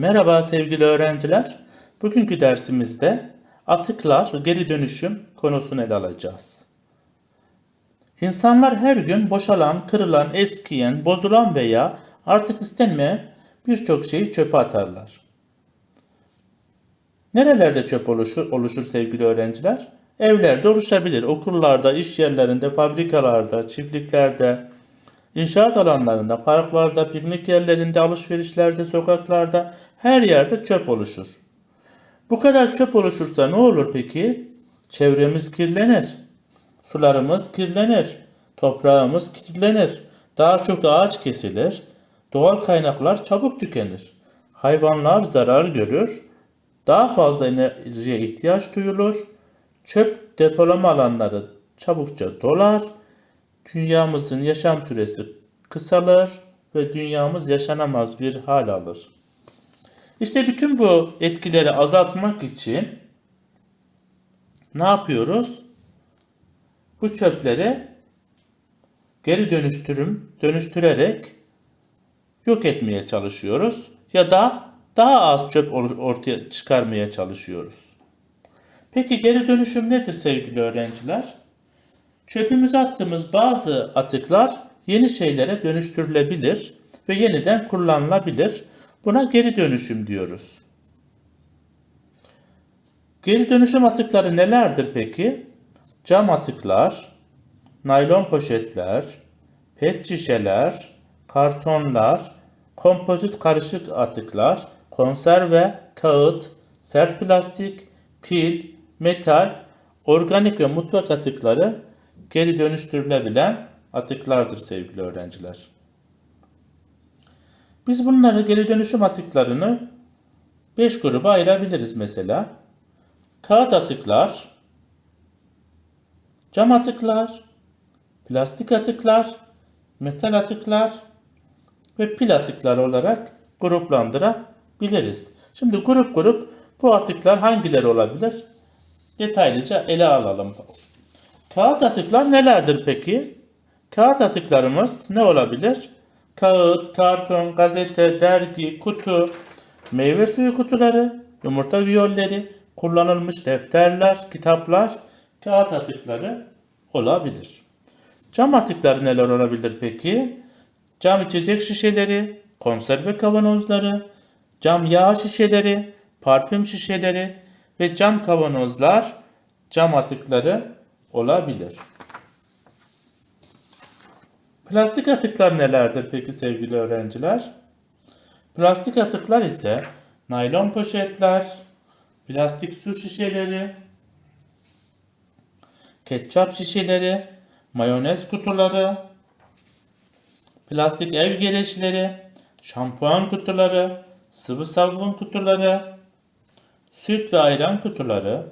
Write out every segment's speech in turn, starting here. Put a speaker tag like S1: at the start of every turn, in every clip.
S1: Merhaba sevgili öğrenciler. Bugünkü dersimizde atıklar geri dönüşüm konusunu ele alacağız. İnsanlar her gün boşalan, kırılan, eskiyen, bozulan veya artık istenmeyen birçok şeyi çöpe atarlar. Nerelerde çöp oluşur, oluşur sevgili öğrenciler? Evlerde oluşabilir, okullarda, iş yerlerinde, fabrikalarda, çiftliklerde, inşaat alanlarında, parklarda, piknik yerlerinde, alışverişlerde, sokaklarda, her yerde çöp oluşur. Bu kadar çöp oluşursa ne olur peki? Çevremiz kirlenir. Sularımız kirlenir. Toprağımız kirlenir. Daha çok ağaç kesilir. Doğal kaynaklar çabuk tükenir. Hayvanlar zarar görür. Daha fazla enerjiye ihtiyaç duyulur. Çöp depolama alanları çabukça dolar. Dünyamızın yaşam süresi kısalır ve dünyamız yaşanamaz bir hal alır. İşte bütün bu etkileri azaltmak için ne yapıyoruz? Bu çöpleri geri dönüştürüm dönüştürerek yok etmeye çalışıyoruz ya da daha az çöp or- ortaya çıkarmaya çalışıyoruz. Peki geri dönüşüm nedir sevgili öğrenciler? Çöpümüze attığımız bazı atıklar yeni şeylere dönüştürülebilir ve yeniden kullanılabilir. Buna geri dönüşüm diyoruz. Geri dönüşüm atıkları nelerdir peki? Cam atıklar, naylon poşetler, pet şişeler, kartonlar, kompozit karışık atıklar, konserve, kağıt, sert plastik, pil, metal, organik ve mutfak atıkları geri dönüştürülebilen atıklardır sevgili öğrenciler. Biz bunları geri dönüşüm atıklarını 5 gruba ayırabiliriz mesela. Kağıt atıklar, cam atıklar, plastik atıklar, metal atıklar ve pil atıklar olarak gruplandırabiliriz. Şimdi grup grup bu atıklar hangileri olabilir? Detaylıca ele alalım. Kağıt atıklar nelerdir peki? Kağıt atıklarımız ne olabilir? Kağıt, karton, gazete, dergi, kutu, meyve suyu kutuları, yumurta viyolleri, kullanılmış defterler, kitaplar, kağıt atıkları olabilir. Cam atıkları neler olabilir peki? Cam içecek şişeleri, konserve kavanozları, cam yağ şişeleri, parfüm şişeleri ve cam kavanozlar cam atıkları olabilir. Plastik atıklar nelerdir peki sevgili öğrenciler? Plastik atıklar ise naylon poşetler, plastik su şişeleri, ketçap şişeleri, mayonez kutuları, plastik ev gereçleri, şampuan kutuları, sıvı sabun kutuları, süt ve ayran kutuları,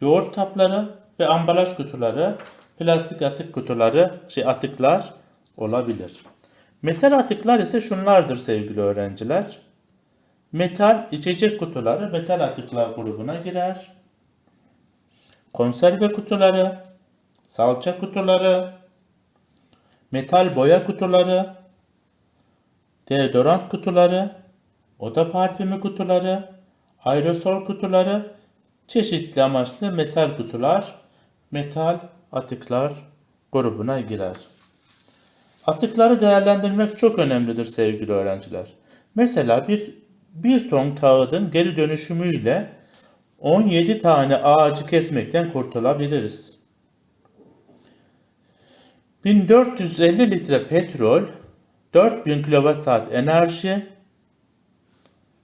S1: yoğurt kapları ve ambalaj kutuları, plastik atık kutuları, şey atıklar olabilir. Metal atıklar ise şunlardır sevgili öğrenciler. Metal içecek kutuları metal atıklar grubuna girer. Konserve kutuları, salça kutuları, metal boya kutuları, deodorant kutuları, oda parfümü kutuları, aerosol kutuları, çeşitli amaçlı metal kutular, metal atıklar grubuna girer. Atıkları değerlendirmek çok önemlidir sevgili öğrenciler. Mesela bir, bir ton kağıdın geri dönüşümüyle 17 tane ağacı kesmekten kurtulabiliriz. 1450 litre petrol, 4000 kWh enerji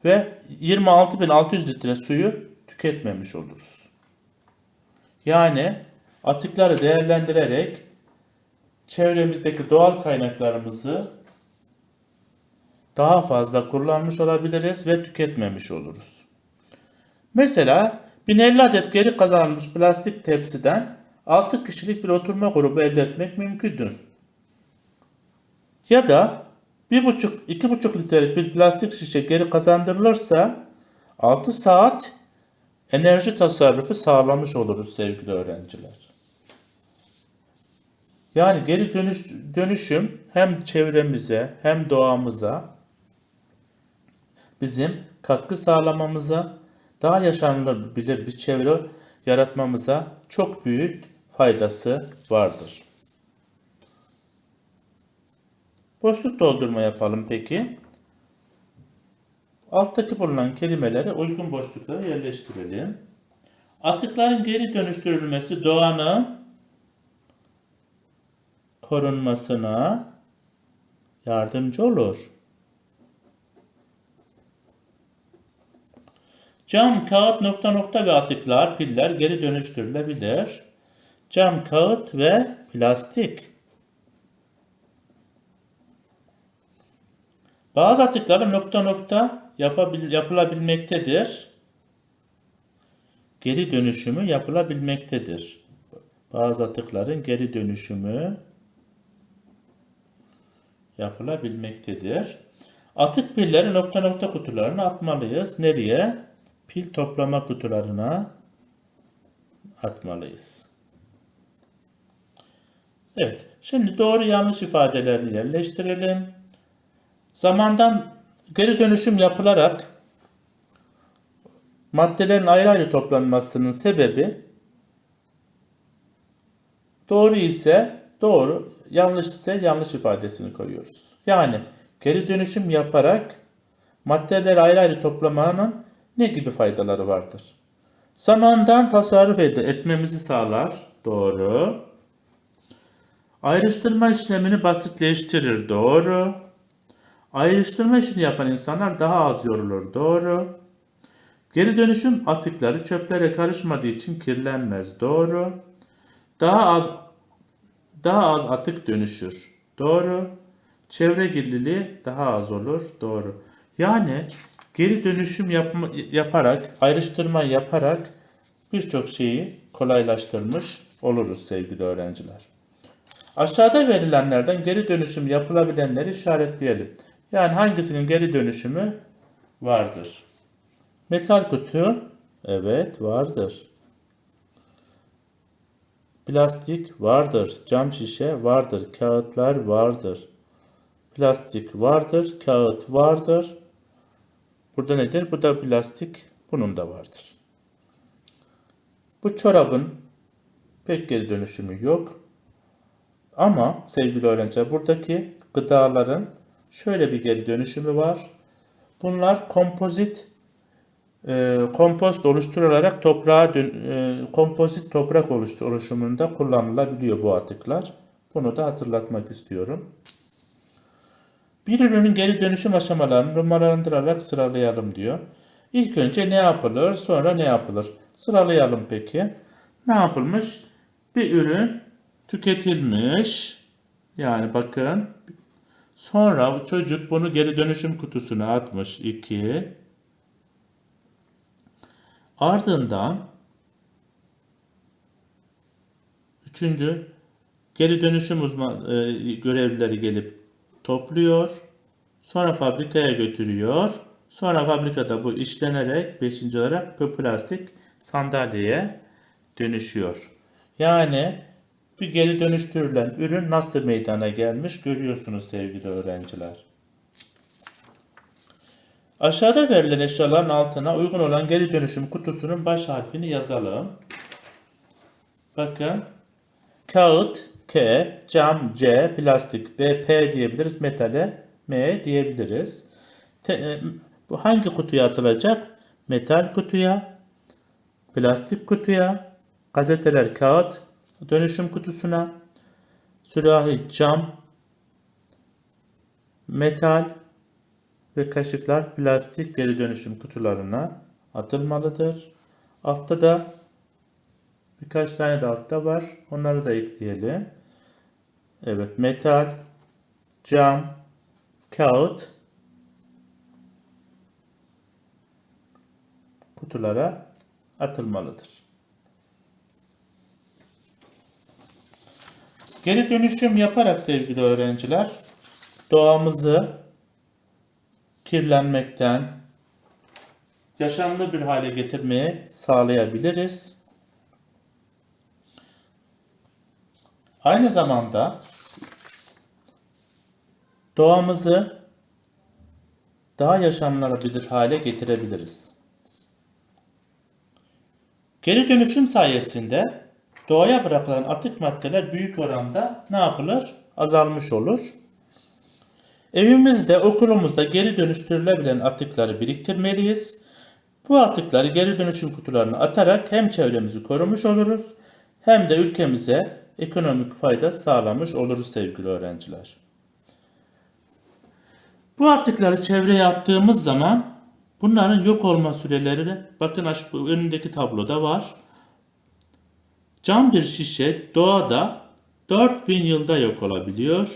S1: ve 26600 litre suyu tüketmemiş oluruz. Yani atıkları değerlendirerek çevremizdeki doğal kaynaklarımızı daha fazla kullanmış olabiliriz ve tüketmemiş oluruz. Mesela 1050 adet geri kazanılmış plastik tepsiden 6 kişilik bir oturma grubu elde etmek mümkündür. Ya da 1,5-2,5 litrelik bir plastik şişe geri kazandırılırsa 6 saat enerji tasarrufu sağlamış oluruz sevgili öğrenciler. Yani geri dönüş, dönüşüm hem çevremize hem doğamıza bizim katkı sağlamamıza, daha yaşanılabilir bir çevre yaratmamıza çok büyük faydası vardır. Boşluk doldurma yapalım peki. Alttaki bulunan kelimeleri uygun boşluklara yerleştirelim. Atıkların geri dönüştürülmesi doğanın korunmasına yardımcı olur. Cam, kağıt, nokta nokta ve atıklar, piller geri dönüştürülebilir. Cam, kağıt ve plastik. Bazı atıkların nokta nokta yapabil, yapılabilmektedir. Geri dönüşümü yapılabilmektedir. Bazı atıkların geri dönüşümü yapılabilmektedir. Atık pilleri nokta nokta kutularına atmalıyız. Nereye? Pil toplama kutularına atmalıyız. Evet. Şimdi doğru yanlış ifadelerini yerleştirelim. Zamandan geri dönüşüm yapılarak maddelerin ayrı ayrı toplanmasının sebebi doğru ise doğru, yanlış ise yanlış ifadesini koyuyoruz. Yani geri dönüşüm yaparak maddeleri ayrı ayrı toplamanın ne gibi faydaları vardır? Zamandan tasarruf etmemizi sağlar. Doğru. Ayrıştırma işlemini basitleştirir. Doğru. Ayrıştırma işini yapan insanlar daha az yorulur. Doğru. Geri dönüşüm atıkları çöplere karışmadığı için kirlenmez. Doğru. Daha az daha az atık dönüşür. Doğru. Çevre kirliliği daha az olur. Doğru. Yani geri dönüşüm yapma, yaparak, ayrıştırma yaparak birçok şeyi kolaylaştırmış oluruz sevgili öğrenciler. Aşağıda verilenlerden geri dönüşüm yapılabilenleri işaretleyelim. Yani hangisinin geri dönüşümü vardır? Metal kutu, evet vardır. Plastik vardır. Cam şişe vardır. Kağıtlar vardır. Plastik vardır. Kağıt vardır. Burada nedir? Bu da plastik. Bunun da vardır. Bu çorabın pek geri dönüşümü yok. Ama sevgili öğrenciler buradaki gıdaların şöyle bir geri dönüşümü var. Bunlar kompozit e, kompost oluşturularak toprağa dön, e, kompozit toprak oluşumunda kullanılabiliyor bu atıklar. Bunu da hatırlatmak istiyorum. Bir ürünün geri dönüşüm aşamalarını numaralandırarak sıralayalım diyor. İlk önce ne yapılır, sonra ne yapılır? Sıralayalım peki. Ne yapılmış? Bir ürün tüketilmiş. Yani bakın. Sonra çocuk bunu geri dönüşüm kutusuna atmış. 2. Ardından üçüncü geri dönüşüm uzman e, görevlileri gelip topluyor. Sonra fabrikaya götürüyor. Sonra fabrikada bu işlenerek beşinci olarak bu plastik sandalyeye dönüşüyor. Yani bir geri dönüştürülen ürün nasıl meydana gelmiş görüyorsunuz sevgili öğrenciler. Aşağıda verilen eşyaların altına uygun olan geri dönüşüm kutusunun baş harfini yazalım. Bakın. Kağıt K, cam C, plastik B, P diyebiliriz. Metale M diyebiliriz. Te- bu hangi kutuya atılacak? Metal kutuya, plastik kutuya, gazeteler kağıt dönüşüm kutusuna, sürahi cam, metal ve kaşıklar plastik geri dönüşüm kutularına atılmalıdır. Altta da birkaç tane de altta var. Onları da ekleyelim. Evet metal, cam, kağıt kutulara atılmalıdır. Geri dönüşüm yaparak sevgili öğrenciler doğamızı kirlenmekten yaşamlı bir hale getirmeye sağlayabiliriz. Aynı zamanda doğamızı daha yaşanılabilir hale getirebiliriz. Geri dönüşüm sayesinde doğaya bırakılan atık maddeler büyük oranda ne yapılır? Azalmış olur. Evimizde, okulumuzda geri dönüştürülebilen atıkları biriktirmeliyiz. Bu atıkları geri dönüşüm kutularına atarak hem çevremizi korumuş oluruz hem de ülkemize ekonomik fayda sağlamış oluruz sevgili öğrenciler. Bu atıkları çevreye attığımız zaman bunların yok olma süreleri bakın aş- bu önündeki tabloda var. Cam bir şişe doğada 4000 yılda yok olabiliyor.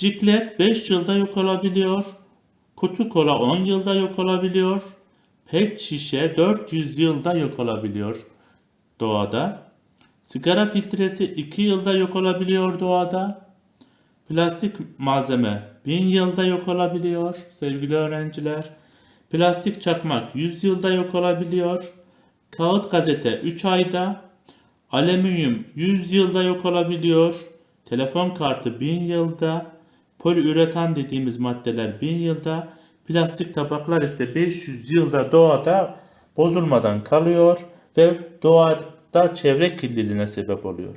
S1: Ciklet 5 yılda yok olabiliyor. Kutu kola 10 yılda yok olabiliyor. Pet şişe 400 yılda yok olabiliyor doğada. Sigara filtresi 2 yılda yok olabiliyor doğada. Plastik malzeme 1000 yılda yok olabiliyor sevgili öğrenciler. Plastik çakmak 100 yılda yok olabiliyor. Kağıt gazete 3 ayda. Alüminyum 100 yılda yok olabiliyor. Telefon kartı 1000 yılda. Poliüretan dediğimiz maddeler 1000 yılda. Plastik tabaklar ise 500 yılda doğada bozulmadan kalıyor ve doğada çevre kirliliğine sebep oluyor.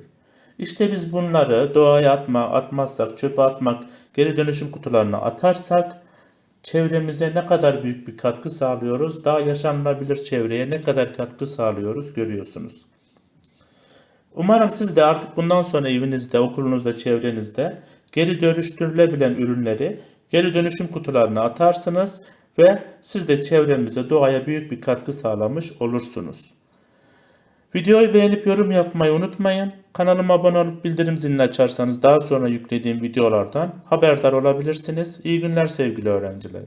S1: İşte biz bunları doğaya atma, atmazsak, çöpe atmak, geri dönüşüm kutularına atarsak çevremize ne kadar büyük bir katkı sağlıyoruz, daha yaşanılabilir çevreye ne kadar katkı sağlıyoruz görüyorsunuz. Umarım siz de artık bundan sonra evinizde, okulunuzda, çevrenizde geri dönüştürülebilen ürünleri geri dönüşüm kutularına atarsınız ve siz de çevremize, doğaya büyük bir katkı sağlamış olursunuz. Videoyu beğenip yorum yapmayı unutmayın. Kanalıma abone olup bildirim zilini açarsanız daha sonra yüklediğim videolardan haberdar olabilirsiniz. İyi günler sevgili öğrenciler.